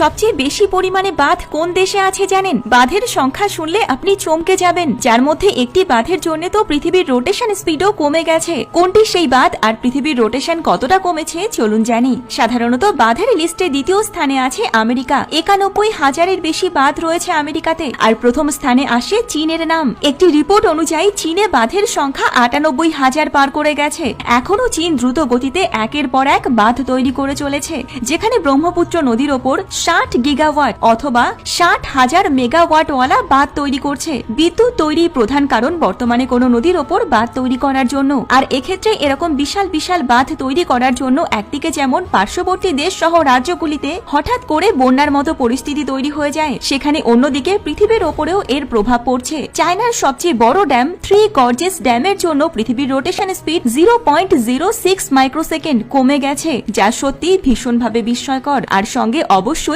সবচেয়ে বেশি পরিমাণে বাঁধ কোন দেশে আছে জানেন? বাঁধের সংখ্যা শুনলে আপনি চমকে যাবেন। যার মধ্যে একটি বাঁধের জন্য তো পৃথিবীর রোটেশন স্পিডও কমে গেছে। কোনটি সেই বাঁধ আর পৃথিবীর রোটেশন কতটা কমেছে? চলুন জানি। সাধারণত বাঁধের লিস্টে দ্বিতীয় স্থানে আছে আমেরিকা। একানব্বই হাজারের বেশি বাঁধ রয়েছে আমেরিকাতে। আর প্রথম স্থানে আসে চীনের নাম। একটি রিপোর্ট অনুযায়ী চীনে বাঁধের সংখ্যা আটানব্বই হাজার পার করে গেছে। এখনও চীন দ্রুত গতিতে একের পর এক বাঁধ তৈরি করে চলেছে। যেখানে ব্রহ্মপুত্র নদীর ওপর ষাট গিগাওয়াট অথবা ষাট হাজার মেগাওয়াটওয়ালা বাঁধ তৈরি করছে। বিদ্যুৎ তৈরি প্রধান কারণ বর্তমানে কোনো নদীর ওপর বাঁধ তৈরি করার জন্য। আর এক্ষেত্রে এরকম বিশাল বিশাল বাঁধ তৈরি করার জন্য একদিকে যেমন পার্শ্ববর্তী দেশ সহ রাজ্যগুলিতে হঠাৎ করে বন্যার মতো পরিস্থিতি তৈরি হয়ে যায়, সেখানে অন্যদিকে পৃথিবীর ওপরেও এর প্রভাব পড়ছে। চায়নার সবচেয়ে বড় ড্যাম থ্রি গর্জেস ড্যামের জন্য পৃথিবীর rotation speed zero point zero six microsecond কমে গেছে, যা সত্যি ভীষণভাবে বিস্ময়কর। আর সঙ্গে অবশ্যই